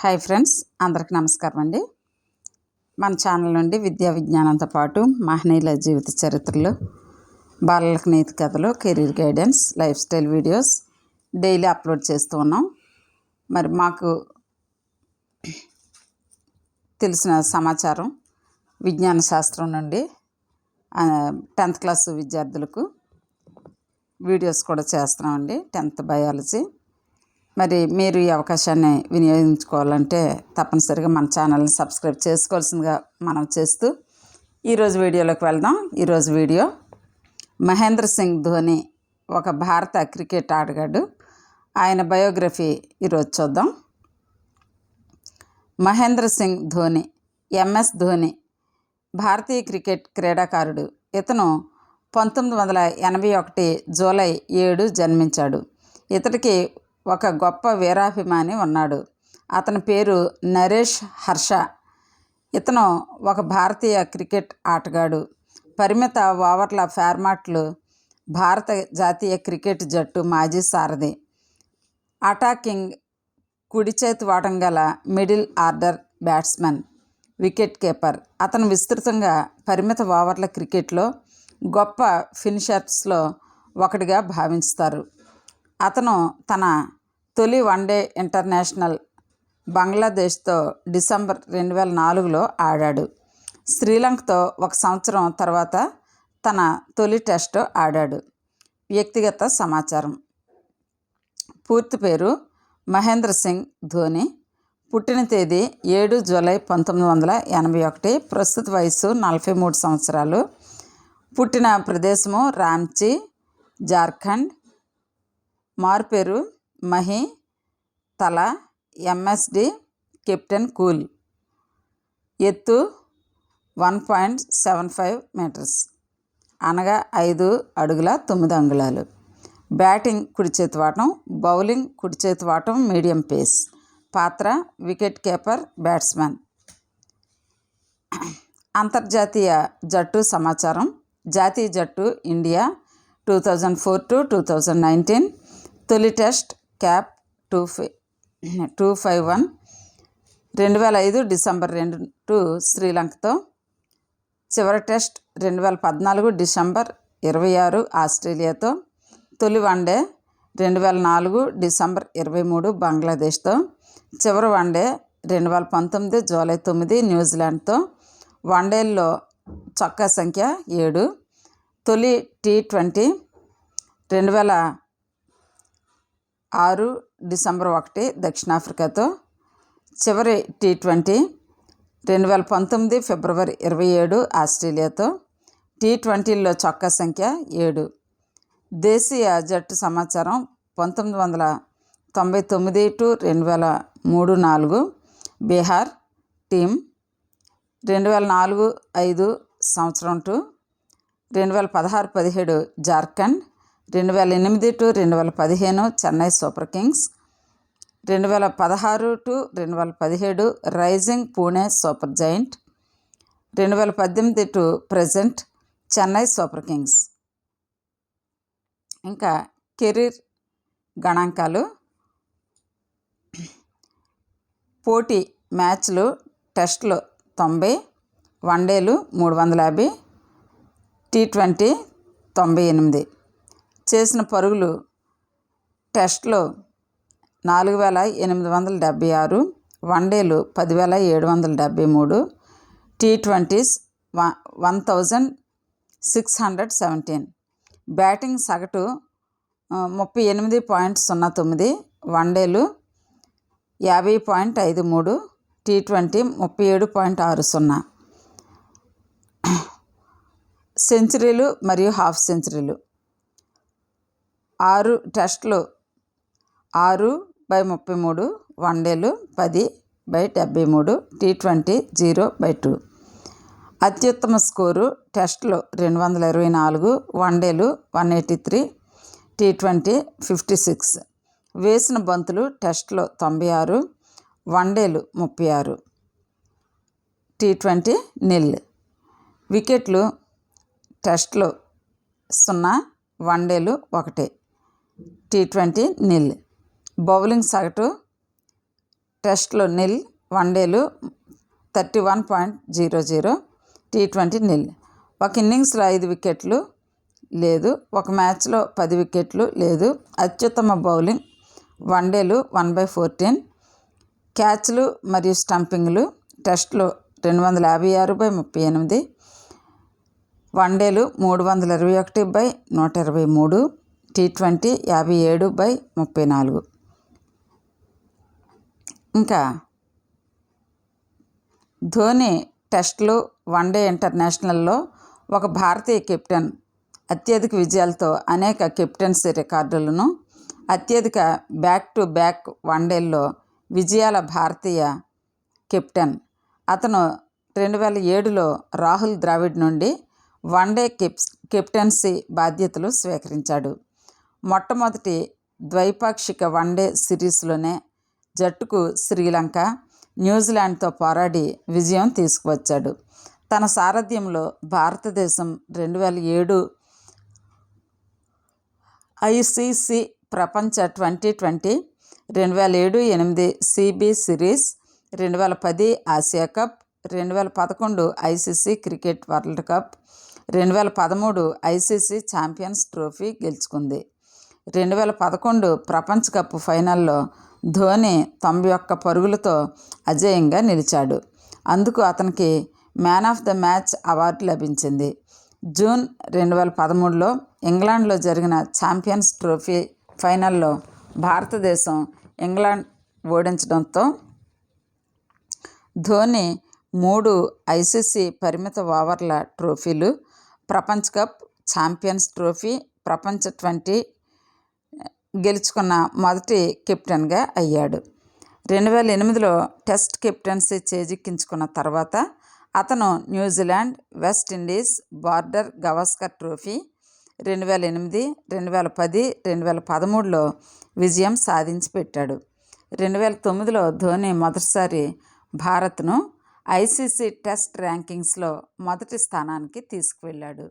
Hi friends అందరికి నమస్కారం అండి. మన ఛానల్ నుండి విద్యా విజ్ఞానంతో పాటు మహనీయుల జీవిత చరిత్రలు బాలలకు నీతి కథలు career guidance lifestyle videos daily upload చేస్తూ ఉన్నాం. మరి మాకు తెలిసిన సమాచారం విజ్ఞాన శాస్త్రం నుండి టెన్త్ క్లాస్ విద్యార్థులకు వీడియోస్ కూడా చేస్తున్నామండి టెన్త్ బయాలజీ మరి మీరు ఈ అవకాశాన్ని వినియోగించుకోవాలంటే తప్పనిసరిగా మన ఛానల్ని సబ్స్క్రైబ్ చేసుకోవాల్సిందిగా మనం చేస్తూ ఈరోజు వీడియోలోకి వెళ్దాం. ఈరోజు వీడియో మహేంద్ర సింగ్ ధోని ఒక భారత క్రికెట్ ఆటగాడు. ఆయన బయోగ్రఫీ ఈరోజు చూద్దాం. మహేంద్ర సింగ్ ధోని ఎంఎస్ ధోని భారతీయ క్రికెట్ క్రీడాకారుడు. ఇతను పంతొమ్మిది వందల ఎనభై ఒకటి జూలై ఏడు జన్మించాడు. ఇతడికి ఒక గొప్ప వీరాభిమాని ఉన్నాడు. అతని పేరు నరేష్ హర్ష. ఇతను ఒక భారతీయ క్రికెట్ ఆటగాడు. పరిమిత ఓవర్ల ఫార్మాట్లు భారత జాతీయ క్రికెట్ జట్టు మాజీ సారథి. అటాకింగ్ కుడి చేతి వాటం గల middle order batsmen wicket keeper. అతను విస్తృతంగా పరిమిత ఓవర్ల క్రికెట్లో గొప్ప ఫినిషర్స్లో ఒకటిగా భావిస్తారు అతను తన తొలి వన్డే ఇంటర్నేషనల్ బంగ్లాదేశ్తో డిసెంబర్ రెండు వేల నాలుగులో ఆడాడు. శ్రీలంకతో ఒక సంవత్సరం తర్వాత తన తొలి టెస్ట్ ఆడాడు. వ్యక్తిగత సమాచారం. పూర్తి పేరు మహేంద్ర సింగ్ ధోని. పుట్టిన తేదీ ఏడు జూలై పంతొమ్మిది వందల ఎనభై ఒకటి. ప్రస్తుత వయసు నలభై మూడు సంవత్సరాలు. పుట్టిన ప్రదేశము రాంచీ జార్ఖండ్. మారుపేరు Mahi Thala MSD captain cool. ఎత్తు one point seven five metres. అనగా ఐదు అడుగుల తొమ్మిది అంగుళాలు. బ్యాటింగ్ కుడి చేతి వాటం బౌలింగ్ కుడి చేతి వాటం మీడియం పేస్. పాత్ర వికెట్ కీపర్ బ్యాట్స్మెన్. అంతర్జాతీయ జట్టు సమాచారం. జాతీయ జట్టు India two thousand four to two thousand nineteen తొలి test cap two five two five one రెండు వేల ఐదు డిసెంబర్ రెండు టు శ్రీలంకతో చివరి టెస్ట్ రెండు వేల పద్నాలుగు డిసెంబర్ ఇరవై ఆరు ఆస్ట్రేలియాతో తొలి వన్డే రెండు వేల నాలుగు డిసెంబర్ ఇరవై మూడు బంగ్లాదేశ్తో చివరి వన్డే రెండు వేల పంతొమ్మిది జూలై తొమ్మిది న్యూజిలాండ్తో వన్డేల్లో చొక్కా సంఖ్య ఏడు తొలి టీ ట్వంటీ రెండు వేల ఆరు డిసెంబర్ ఒకటి దక్షిణాఫ్రికాతో. చివరి టీ ట్వంటీ రెండు వేల పంతొమ్మిది ఫిబ్రవరి ఇరవై ఏడు ఆస్ట్రేలియాతో. టీ ట్వంటీల్లో చొక్కా సంఖ్య ఏడు. దేశీయ జట్టు సమాచారం పంతొమ్మిది వందల తొంభై తొమ్మిది టు రెండు వేల మూడు నాలుగు. బీహార్ టీం రెండు వేల నాలుగు ఐదు సంవత్సరం టు. రెండు వేల పదహారు పదిహేడు జార్ఖండ్ రెండు వేల ఎనిమిది టు రెండు వేల పదిహేను చెన్నై సూపర్ కింగ్స్ రెండు వేల పదహారు టు రెండు వేల పదిహేడు రైజింగ్ పూణే సూపర్ జైంట్ రెండు వేల పద్దెనిమిది to present Chennai super kings. ఇంకా కెరీర్ గణాంకాలు. పోటీ మ్యాచ్లు టెస్ట్లు తొంభై వన్డేలు మూడు వందల యాభై టీ ట్వంటీ తొంభై ఎనిమిది. చేసిన పరుగులు టెస్ట్లో నాలుగు వేల ఎనిమిది వందల డెబ్బై ఆరు వన్డేలు పదివేల ఏడు వందల డెబ్బై మూడు T twenties one thousand six hundred seventeen. Batting సగటు ముప్పై ఎనిమిది పాయింట్ సున్నా తొమ్మిది వన్డేలు యాభై పాయింట్ ఐదు మూడు టీ ట్వంటీ ముప్పై ఏడు పాయింట్ ఆరు సున్నా. సెంచరీలు మరియు హాఫ్ సెంచరీలు. ఆరు టెస్ట్లు. ఆరు బై ముప్పై మూడు వన్డేలు పది బై డెబ్బై మూడు T twenty zero by two. అత్యుత్తమ స్కోరు టెస్ట్లు రెండు వందల ఇరవై నాలుగు వన్డేలు one eighty three T twenty fifty six. వేసిన బంతులు టెస్ట్లో తొంభై ఆరు వన్డేలు ముప్పై ఆరు. T twenty nil. వికెట్లు టెస్ట్లు సున్నా వన్డేలు ఒకటి. T twenty nil. బౌలింగ్ సగటు టెస్ట్లు nil వన్డేలు thirty one point zero zero T twenty nil. ఒక ఇన్నింగ్స్లో ఐదు వికెట్లు లేదు ఒక మ్యాచ్లో పది వికెట్లు లేదు. అత్యుత్తమ బౌలింగ్ వన్డేలు వన్ బై ఫోర్టీన్. క్యాచ్లు మరియు స్టంపింగ్లు టెస్ట్లు రెండు వందల యాభై ఆరు బై ముప్పై ఎనిమిది. వన్డేలు మూడు వందల ఇరవై ఒకటి బై నూట ఇరవై మూడు. టీ ట్వంటీ యాభై ఏడు బై ముప్పై నాలుగు. ఇంకా ధోని టెస్ట్లు వన్డే ఇంటర్నేషనల్లో ఒక భారతీయ కెప్టెన్ అత్యధిక విజయాలతో అనేక కెప్టెన్సీ రికార్డులను అత్యధిక బ్యాక్ టు బ్యాక్ వన్డేల్లో విజయాల భారతీయ కెప్టెన్. అతను రెండు వేల ఏడులో రాహుల్ ద్రావిడ్ నుండి వన్డే కెప్ కెప్టెన్సీ బాధ్యతలు స్వీకరించాడు. మొట్టమొదటి ద్వైపాక్షిక వన్డే సిరీస్లోనే జట్టుకు శ్రీలంక న్యూజిలాండ్తో పోరాడి విజయం తీసుకువచ్చాడు. తన సారథ్యంలో భారతదేశం రెండు వేల ఏడు ఐసీసీ ప్రపంచ ట్వంటీ ట్వంటీ రెండు వేల ఏడు ఎనిమిది సిబి సిరీస్ రెండు వేల పది ఆసియా కప్ రెండు వేల పదకొండు ఐసీసీ క్రికెట్ వరల్డ్ కప్ రెండు వేల పదమూడు ఐసీసీ ఛాంపియన్స్ ట్రోఫీ గెలుచుకుంది. రెండు వేల పదకొండు ప్రపంచ కప్ ఫైనల్లో ధోని తొంభై ఒక్క పరుగులతో అజేయంగా నిలిచాడు. అందుకు అతనికి man of the match award లభించింది. జూన్ రెండు వేల పదమూడులో ఇంగ్లాండ్లో జరిగిన ఛాంపియన్స్ ట్రోఫీ ఫైనల్లో భారతదేశం ఇంగ్లాండ్ ఓడించడంతో ధోని మూడు ఐసీసీ పరిమిత ఓవర్ల ట్రోఫీలు ప్రపంచ కప్ ఛాంపియన్స్ ట్రోఫీ ప్రపంచ ట్వంటీ గెలుచుకున్న మొదటి కెప్టెన్గా అయ్యాడు. రెండు వేల ఎనిమిదిలో టెస్ట్ కెప్టెన్సీ చేజిక్కించుకున్న తర్వాత అతను New Zealand West Indies Border Gavaskar trophy రెండు వేల ఎనిమిది రెండు వేల పది రెండు వేల పదమూడులో విజయం సాధించి పెట్టాడు రెండు వేల తొమ్మిదిలో ధోని మొదటిసారి భారత్ను ఐసీసీ టెస్ట్ ర్యాంకింగ్స్లో మొదటి స్థానానికి తీసుకువెళ్ళాడు.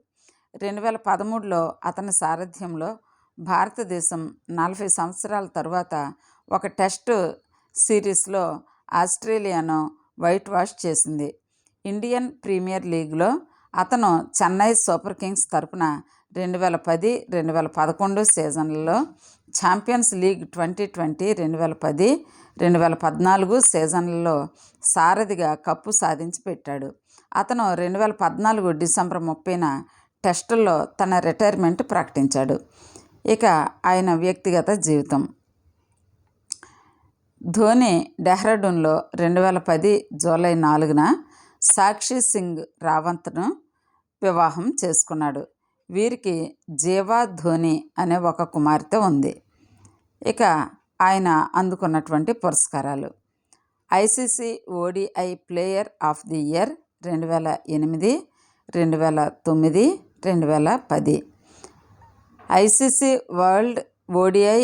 రెండు వేల పదమూడులో అతని సారథ్యంలో భారతదేశం నలభై సంవత్సరాల తర్వాత ఒక టెస్ట్ సిరీస్లో ఆస్ట్రేలియాను వైట్ వాష్ చేసింది. ఇండియన్ ప్రీమియర్ లీగ్లో అతను చెన్నై సూపర్ కింగ్స్ తరపున రెండు వేల పది రెండు వేల పదకొండు సీజన్లలో ఛాంపియన్స్ లీగ్ ట్వంటీ ట్వంటీ రెండు వేల పది రెండు వేల పద్నాలుగు సీజన్లలో సారథిగా కప్పు సాధించి పెట్టాడు. అతను రెండు వేల పద్నాలుగు డిసెంబర్ ముప్పైన టెస్టుల్లో తన రిటైర్మెంట్ ప్రకటించాడు. ఇక ఆయన వ్యక్తిగత జీవితం. ధోని డెహ్రాడూన్లో రెండు వేల పది జూలై నాలుగున సాక్షి సింగ్ రావంత్ను వివాహం చేసుకున్నాడు. వీరికి జీవా ధోని అనే ఒక కుమార్తె ఉంది. ఇక ఆయన అందుకున్నటువంటి పురస్కారాలు. ICC ODI player of the year రెండు వేల ఎనిమిది రెండు వేల తొమ్మిది రెండు వేల పది. ICC world ODI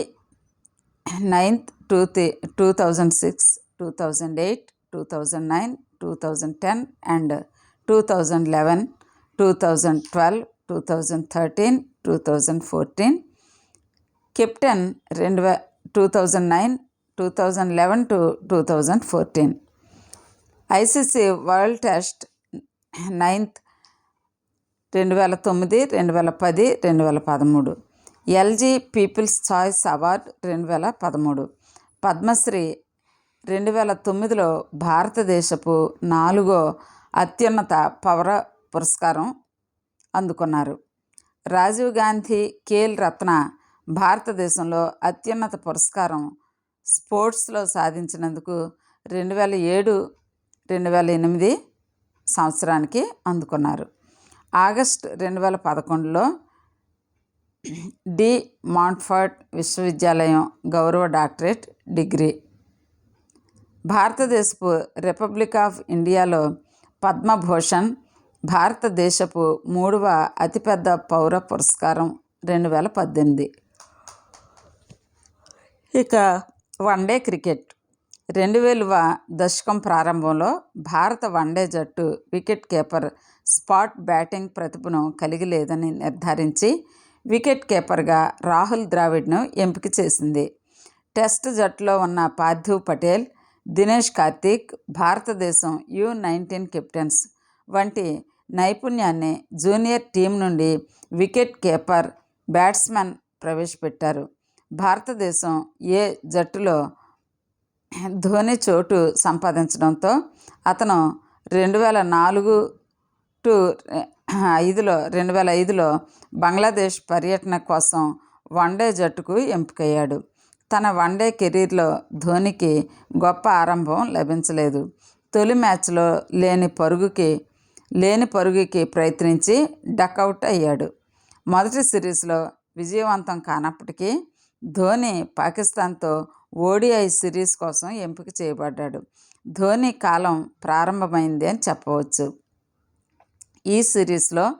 ninth two two thousand six two thousand eight two thousand nine two thousand ten and two thousand eleven two thousand twelve two thousand thirteen two thousand fourteen captain రెండు వే two thousand nine two thousand eleven to two thousand fourteen ICC world test ninth రెండు వేల తొమ్మిది రెండు వేల పది రెండు వేల పదమూడు. ఎల్జీ పీపుల్స్ చాయిస్ అవార్డ్ రెండు వేల పదమూడు. పద్మశ్రీ రెండు వేల తొమ్మిదిలో భారతదేశపు నాలుగో అత్యున్నత పౌర పురస్కారం అందుకున్నారు. రాజీవ్ గాంధీ కేల్ రత్న భారతదేశంలో అత్యున్నత పురస్కారం స్పోర్ట్స్లో సాధించినందుకు రెండు వేల ఏడు రెండు వేల ఎనిమిది సంవత్సరానికి అందుకున్నారు. ఆగస్ట్ రెండు వేల పదకొండులో డి మాంట్ఫర్డ్ విశ్వవిద్యాలయం గౌరవ డాక్టరేట్ డిగ్రీ. భారతదేశపు రిపబ్లిక్ ఆఫ్ ఇండియాలో పద్మభూషణ్ భారతదేశపు మూడవ అతిపెద్ద పౌర పురస్కారం రెండు వేల పద్దెనిమిది. ఇక వన్డే క్రికెట్. రెండు వేలవ దశకం ప్రారంభంలో భారత వన్డే జట్టు వికెట్ కీపర్ స్పాట్ బ్యాటింగ్ ప్రతిభను కలిగి లేదని నిర్ధారించి వికెట్ కీపర్గా రాహుల్ ద్రావిడ్ను ఎంపిక చేసింది. టెస్ట్ జట్టులో ఉన్న పార్థివ్ పటేల్ దినేష్ కార్తీక్ భారతదేశం యు నైన్టీన్ కెప్టెన్స్ వంటి నైపుణ్యాన్ని జూనియర్ టీం నుండి వికెట్ కీపర్ బ్యాట్స్మెన్ ప్రవేశపెట్టారు. భారతదేశం ఏ జట్టులో ధోని చోటు సంపాదించడంతో అతను రెండు వేల నాలుగు టు ఐదులో రెండు వేల ఐదులో బంగ్లాదేశ్ పర్యటన కోసం వన్డే జట్టుకు ఎంపికయ్యాడు. తన వన్డే కెరీర్లో ధోనికి గొప్ప ఆరంభం లభించలేదు. తొలి మ్యాచ్లో లేని పరుగుకి లేని పరుగుకి ప్రయత్నించి డకౌట్ అయ్యాడు. మొదటి సిరీస్లో విజయవంతం కానప్పటికీ ధోని పాకిస్తాన్తో ఓడిఐ సిరీస్ కోసం ఎంపిక చేయబడ్డాడు. ధోని కాలం ప్రారంభమైంది అని చెప్పవచ్చు. ఈ సిరీస్లో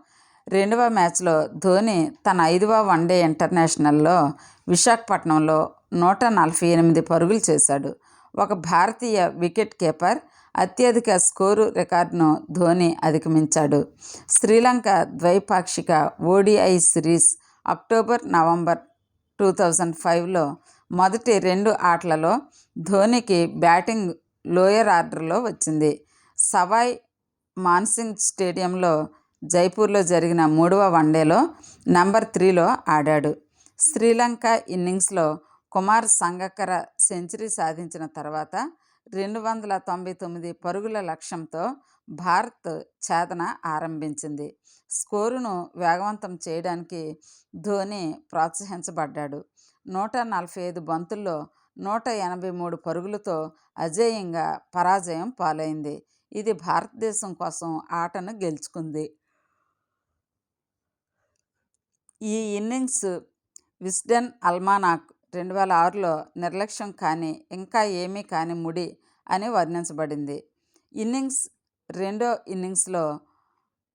రెండవ మ్యాచ్లో ధోని తన ఐదవ వన్డే ఇంటర్నేషనల్లో విశాఖపట్నంలో నూట నలభై ఎనిమిది పరుగులు చేశాడు. ఒక భారతీయ వికెట్ కీపర్ అత్యధిక స్కోరు రికార్డును ధోని అధిగమించాడు. శ్రీలంక ద్వైపాక్షిక ODI series October November two thousand ఫైవ్లో మొదటి రెండు ఆటలలో ధోనికి బ్యాటింగ్ లోయర్ ఆర్డర్లో వచ్చింది. సవాయ్ మాన్సింగ్ స్టేడియంలో జైపూర్లో జరిగిన మూడవ వన్డేలో నంబర్ త్రీలో ఆడాడు. శ్రీలంక ఇన్నింగ్స్లో కుమార్ సంగక్కర సెంచరీ సాధించిన తర్వాత రెండు వందల తొంభై తొమ్మిది పరుగుల లక్ష్యంతో భారత్ ఛేదన ఆరంభించింది. స్కోరును వేగవంతం చేయడానికి ధోని ప్రోత్సహించబడ్డాడు. నూట నలభై ఐదు బంతుల్లో నూట ఎనభై మూడు పరుగులతో అజేయంగా పరాజయం పాలైంది. ఇది భారతదేశం కోసం ఆటను గెలుచుకుంది. ఈ ఇన్నింగ్స్ విస్డెన్ అల్మానాక్ రెండు వేల ఆరులో నిర్లక్ష్యం కానీ ఇంకా ఏమీ కాని ముడి అని వర్ణించబడింది. ఇన్నింగ్స్ రెండో ఇన్నింగ్స్లో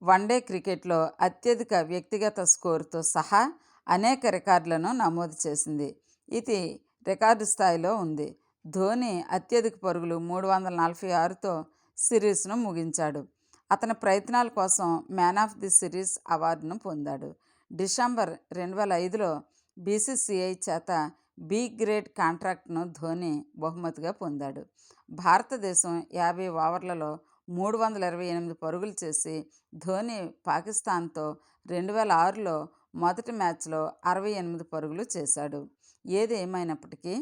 వన్డే క్రికెట్లో అత్యధిక వ్యక్తిగత స్కోరుతో సహా అనేక రికార్డులను నమోదు చేసింది. ఇది రికార్డు స్థాయిలో ఉంది. ధోని అత్యధిక పరుగులు మూడు వందల నలభై ఆరుతో సిరీస్ను ముగించాడు. అతని ప్రయత్నాల కోసం మ్యాన్ ఆఫ్ ది సిరీస్ అవార్డును పొందాడు. డిసెంబర్ రెండు వేల ఐదులో బీసీసీఐ చేత బి గ్రేడ్ కాంట్రాక్ట్ను ధోని బహుమతిగా పొందాడు. భారతదేశం యాభై ఓవర్లలో మూడు వందల ఇరవై ఎనిమిది పరుగులు చేసి ధోని పాకిస్తాన్తో రెండు వేల ఆరులో మొదటి మ్యాచ్లో అరవై ఎనిమిది పరుగులు చేశాడు. ఏది ఏమైనప్పటికీ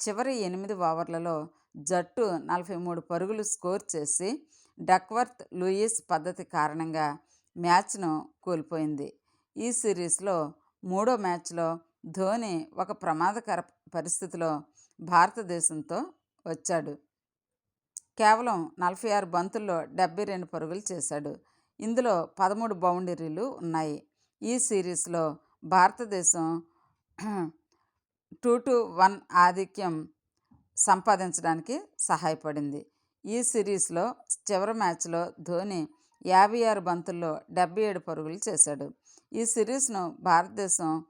చివరి ఎనిమిది ఓవర్లలో జట్టు నలభై మూడు పరుగులు స్కోర్ చేసి డక్వర్త్ లూయిస్ పద్ధతి కారణంగా మ్యాచ్ను కోల్పోయింది. ఈ సిరీస్లో మూడో మ్యాచ్లో ధోని ఒక ప్రమాదకర పరిస్థితిలో భారతదేశంతో వచ్చాడు. కేవలం నలభై ఆరు బంతుల్లో డెబ్బై రెండు పరుగులు చేశాడు. ఇందులో పదమూడు బౌండరీలు ఉన్నాయి. ఈ సిరీస్లో భారతదేశం టూ టు వన్ ఆధిక్యం సంపాదించడానికి సహాయపడింది. ఈ సిరీస్లో చివరి మ్యాచ్లో ధోని యాభై ఆరు బంతుల్లో డెబ్బై ఏడు పరుగులు చేశాడు. ఈ సిరీస్ను భారతదేశం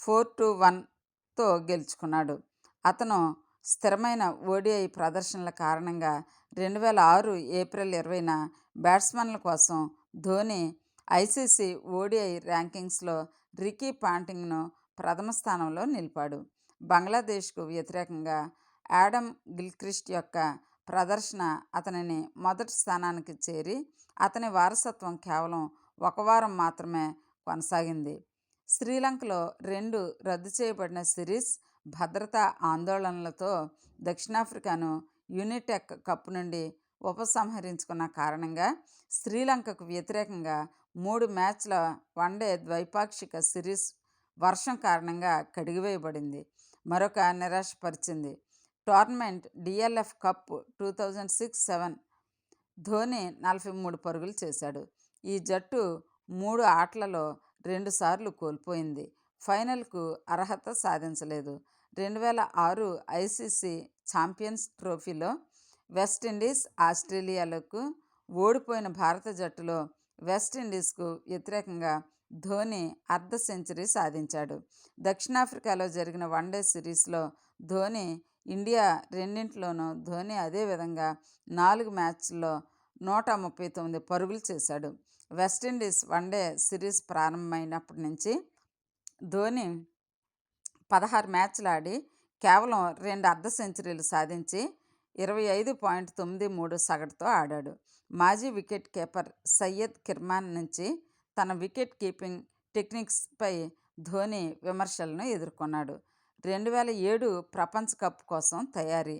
ఫోర్ టు వన్తో గెలుచుకున్నాడు. అతను స్థిరమైన ఓడిఐ ప్రదర్శనల కారణంగా రెండు వేల ఆరు ఏప్రిల్ ఇరవైన బ్యాట్స్మెన్ల కోసం ధోని ఐసీసీ ఓడిఐ ర్యాంకింగ్స్లో రికీ పాంటింగ్ను ప్రథమ స్థానంలో నిలిపాడు. బంగ్లాదేశ్కు వ్యతిరేకంగా యాడమ్ గిల్క్రిస్ట్ యొక్క ప్రదర్శన అతనిని మొదటి స్థానానికి చేరి అతని వారసత్వం కేవలం ఒక వారం మాత్రమే కొనసాగింది. శ్రీలంకలో రెండు రద్దు చేయబడిన సిరీస్ భద్రతా ఆందోళనలతో దక్షిణాఫ్రికాను యూనిటెక్ కప్ నుండి ఉపసంహరించుకున్న కారణంగా శ్రీలంకకు వ్యతిరేకంగా మూడు మ్యాచ్ల వన్డే ద్వైపాక్షిక సిరీస్ వర్షం కారణంగా కడిగివేయబడింది. మరొక నిరాశపరిచింది. Tournament DLF cup two thousand six seven Dhoni నలభై మూడు పరుగులు చేశాడు. ఈ జట్టు మూడు ఆటలలో రెండుసార్లు కోల్పోయింది. ఫైనల్కు అర్హత సాధించలేదు. రెండు వేల ఆరు ఐసీసీ ఛాంపియన్స్ ట్రోఫీలో వెస్టిండీస్ ఆస్ట్రేలియాలకు ఓడిపోయిన భారత జట్టులో వెస్టిండీస్కు వ్యతిరేకంగా ధోని అర్ధ సెంచరీ సాధించాడు. దక్షిణాఫ్రికాలో జరిగిన వన్డే సిరీస్లో ధోని ఇండియా రెండింటిలోనూ ధోని అదేవిధంగా నాలుగు మ్యాచ్ల్లో నూట ముప్పై తొమ్మిది పరుగులు చేశాడు. వెస్టిండీస్ వన్డే సిరీస్ ప్రారంభమైనప్పటి నుంచి ధోని పదహారు మ్యాచ్లు ఆడి కేవలం రెండు అర్ధ సెంచరీలు సాధించి ఇరవై ఐదు పాయింట్ తొమ్మిది మూడు సగటుతో ఆడాడు. మాజీ వికెట్ కీపర్ సయ్యద్ కిర్మాన్ నుంచి తన వికెట్ కీపింగ్ టెక్నిక్స్పై ధోని విమర్శలను ఎదుర్కొన్నాడు. రెండు వేల ఏడు ప్రపంచ కప్ కోసం తయారీ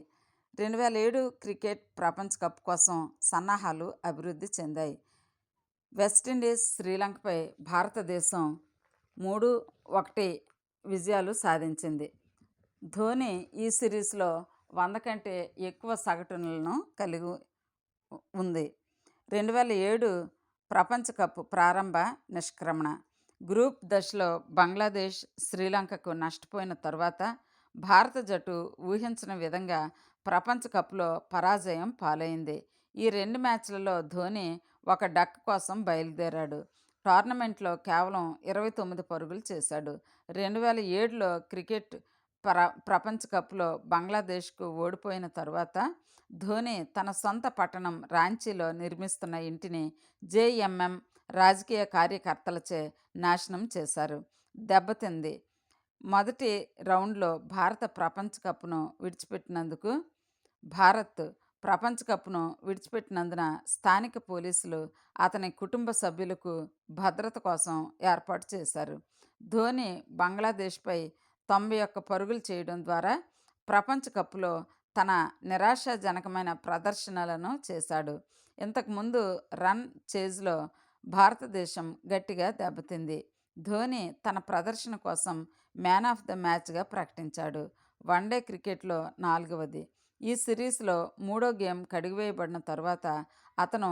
రెండు వేల ఏడు క్రికెట్ ప్రపంచ కప్ కోసం సన్నాహాలు అభివృద్ధి చెందాయి. వెస్టిండీస్ శ్రీలంకపై భారతదేశం మూడు ఒకటి విజయాలు సాధించింది. ధోని ఈ సిరీస్లో వంద కంటే ఎక్కువ సగటులను కలిగి ఉంది. రెండు వేల ఏడు ప్రపంచ కప్ ప్రారంభ నిష్క్రమణ. గ్రూప్ దశలో బంగ్లాదేశ్ శ్రీలంకకు నష్టపోయిన తర్వాత భారత జట్టు ఊహించిన విధంగా ప్రపంచ కప్లో పరాజయం పాలైంది. ఈ రెండు మ్యాచ్లలో ధోని ఒక డక్ కోసం బయలుదేరాడు. టోర్నమెంట్లో కేవలం ఇరవై తొమ్మిది పరుగులు చేశాడు. రెండు వేల ఏడులో క్రికెట్ ప్ర ప్రపంచ కప్లో బంగ్లాదేశ్కు ఓడిపోయిన తర్వాత ధోని తన సొంత పట్టణం రాంచీలో నిర్మిస్తున్న ఇంటిని జేఎంఎం రాజకీయ కార్యకర్తలచే నాశనం చేశారు. దెబ్బతింది. మొదటి రౌండ్లో భారత ప్రపంచ కప్ను విడిచిపెట్టినందుకు భారత్ ప్రపంచ కప్ను విడిచిపెట్టినందున స్థానిక పోలీసులు అతని కుటుంబ సభ్యులకు భద్రత కోసం ఏర్పాటు చేశారు. ధోని బంగ్లాదేశ్పై తొంభై ఒక్క పరుగులు చేయడం ద్వారా ప్రపంచ కప్లో తన నిరాశాజనకమైన ప్రదర్శనలను చేశాడు. ఇంతకుముందు రన్ చేజ్లో భారతదేశం గట్టిగా దెబ్బతింది. ధోని తన ప్రదర్శన కోసం మ్యాన్ ఆఫ్ ద మ్యాచ్గా ప్రకటించాడు. వన్డే క్రికెట్లో నాలుగవది. ఈ సిరీస్లో మూడో గేమ్ కడిగివేయబడిన తర్వాత అతను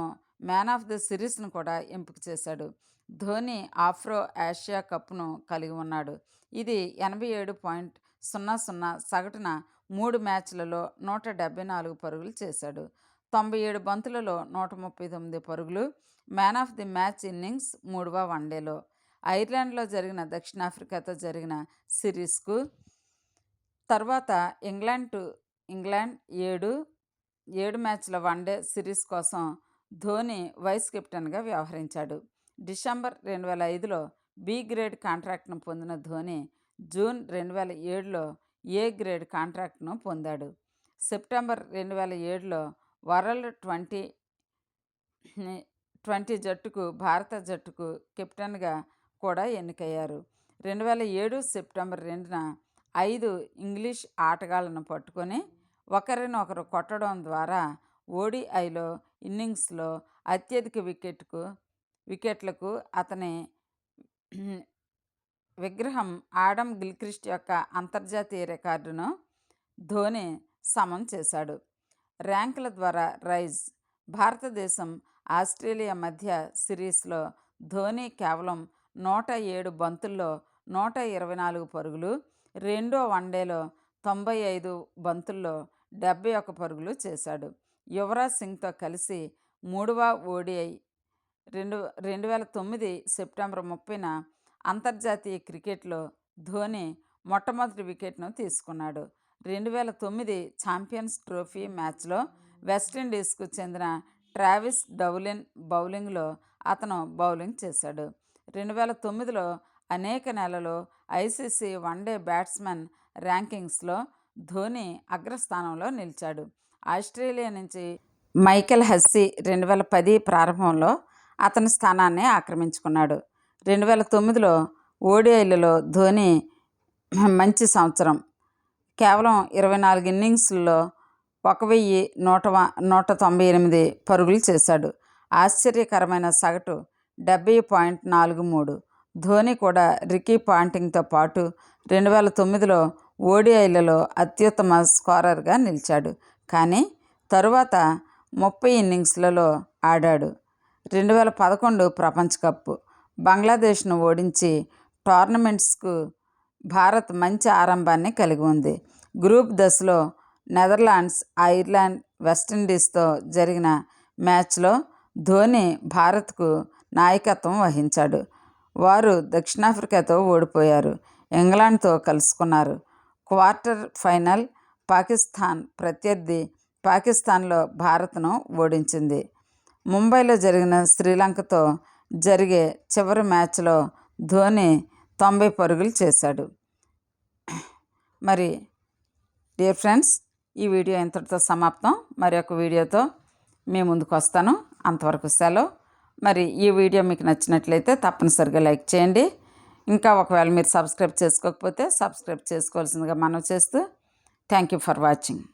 మ్యాన్ ఆఫ్ ది సిరీస్ను కూడా ఎంపిక చేశాడు. ధోని ఆఫ్రో ఆసియా కప్ను కలిగి ఉన్నాడు. ఇది ఎనభై ఏడు పాయింట్ సున్నా సున్నా సగటున మూడు మ్యాచ్లలో నూట డెబ్బై నాలుగు పరుగులు చేశాడు. తొంభై ఏడు బంతులలో నూట ముప్పై తొమ్మిది పరుగులు man of the match innings మూడవ వన్డేలో. ఐర్లాండ్లో జరిగిన దక్షిణాఫ్రికాతో జరిగిన సిరీస్కు తర్వాత ఇంగ్లాండ్ ఇంగ్లాండ్ ఏడు ఏడు మ్యాచ్ల వన్డే సిరీస్ కోసం ధోని వైస్ కెప్టెన్గా వ్యవహరించాడు. డిసెంబర్ రెండు వేల ఐదులో బి గ్రేడ్ కాంట్రాక్ట్ను పొందిన ధోని జూన్ రెండు వేల ఏడులో ఏ గ్రేడ్ కాంట్రాక్ట్ను పొందాడు. సెప్టెంబర్ రెండు వేల ఏడులో వరల్డ్ ట్వంటీ ట్వంటీ జట్టుకు భారత జట్టుకు కెప్టెన్గా కూడా ఎన్నికయ్యారు. రెండు వేల ఏడు సెప్టెంబర్ రెండున ఐదు ఇంగ్లీష్ ఆటగాళ్ళను పట్టుకొని ఒకరినొకరు కొట్టడం ద్వారా ఓడిఐలో ఇన్నింగ్స్లో అత్యధిక వికెట్కు వికెట్లకు అతని విగ్రహం ఆడమ్ గిల్క్రిస్ట్ యొక్క అంతర్జాతీయ రికార్డును ధోని సమం చేశాడు. ర్యాంకుల ద్వారా రైజ్ భారతదేశం ఆస్ట్రేలియా మధ్య సిరీస్లో ధోని కేవలం నూట ఏడు బంతుల్లో నూట ఇరవై నాలుగు పరుగులు రెండో వన్డేలో తొంభై ఐదు బంతుల్లో డెబ్బై ఒక పరుగులు చేశాడు. యువరాజ్ సింగ్తో కలిసి మూడవ ఓడిఐ రెండు రెండు వేల తొమ్మిది సెప్టెంబర్ ముప్పైన అంతర్జాతీయ క్రికెట్లో ధోని మొట్టమొదటి వికెట్ను తీసుకున్నాడు. రెండు వేల తొమ్మిది ఛాంపియన్స్ ట్రోఫీ మ్యాచ్లో వెస్టిండీస్కు చెందిన ట్రావిస్ డౌలిన్ బౌలింగ్లో అతను బౌలింగ్ చేశాడు. రెండు వేల తొమ్మిదిలో అనేక నెలలు ఐసీసీ వన్డే బ్యాట్స్మెన్ ర్యాంకింగ్స్లో ధోని అగ్రస్థానంలో నిలిచాడు. ఆస్ట్రేలియా నుంచి మైకెల్ హస్సీ రెండు వేల పది ప్రారంభంలో అతని స్థానాన్ని ఆక్రమించుకున్నాడు. రెండు వేల తొమ్మిదిలో ఓడిఐలలో ధోని మంచి సంవత్సరం. కేవలం ఇరవై నాలుగు ఇన్నింగ్స్లో ఒక వెయ్యి నూట నూట తొంభై ఎనిమిది పరుగులు చేశాడు. ఆశ్చర్యకరమైన సగటు డెబ్బై పాయింట్ నాలుగు మూడు. ధోని కూడా రికీ పాంటింగ్తో పాటు రెండు వేల తొమ్మిదిలో ఓడిఐలలో అత్యుత్తమ స్కోరర్గా నిలిచాడు. కానీ తరువాత ముప్పై ఇన్నింగ్స్లలో ఆడాడు. రెండు వేల పదకొండు ప్రపంచ కప్ బంగ్లాదేశ్ను ఓడించి టోర్నమెంట్స్కు భారత్ మంచి ఆరంభాన్ని కలిగి ఉంది. గ్రూప్ దశలో నెదర్లాండ్స్ ఐర్లాండ్ వెస్టిండీస్తో జరిగిన మ్యాచ్లో ధోని భారత్కు నాయకత్వం వహించాడు. వారు దక్షిణాఫ్రికాతో ఓడిపోయారు. ఇంగ్లాండ్తో కలుసుకున్నారు. క్వార్టర్ ఫైనల్ పాకిస్తాన్ ప్రత్యర్థి పాకిస్తాన్లో భారత్ను ఓడించింది. ముంబైలో జరిగిన శ్రీలంకతో జరిగే చివరి మ్యాచ్లో ధోని తొంభై పరుగులు చేశాడు. మరి డియర్ ఫ్రెండ్స్ ఈ వీడియో ఇంతటితో సమాప్తం. మరి ఒక వీడియోతో మీ ముందుకు వస్తాను. అంతవరకు సెలవు. మరి ఈ వీడియో మీకు నచ్చినట్లయితే తప్పనిసరిగా లైక్ చేయండి. ఇంకా ఒకవేళ మీరు సబ్స్క్రైబ్ చేసుకోకపోతే సబ్స్క్రైబ్ చేసుకోవాల్సిందిగా మనం చేస్తూ థ్యాంక్ యూ ఫర్ వాచింగ్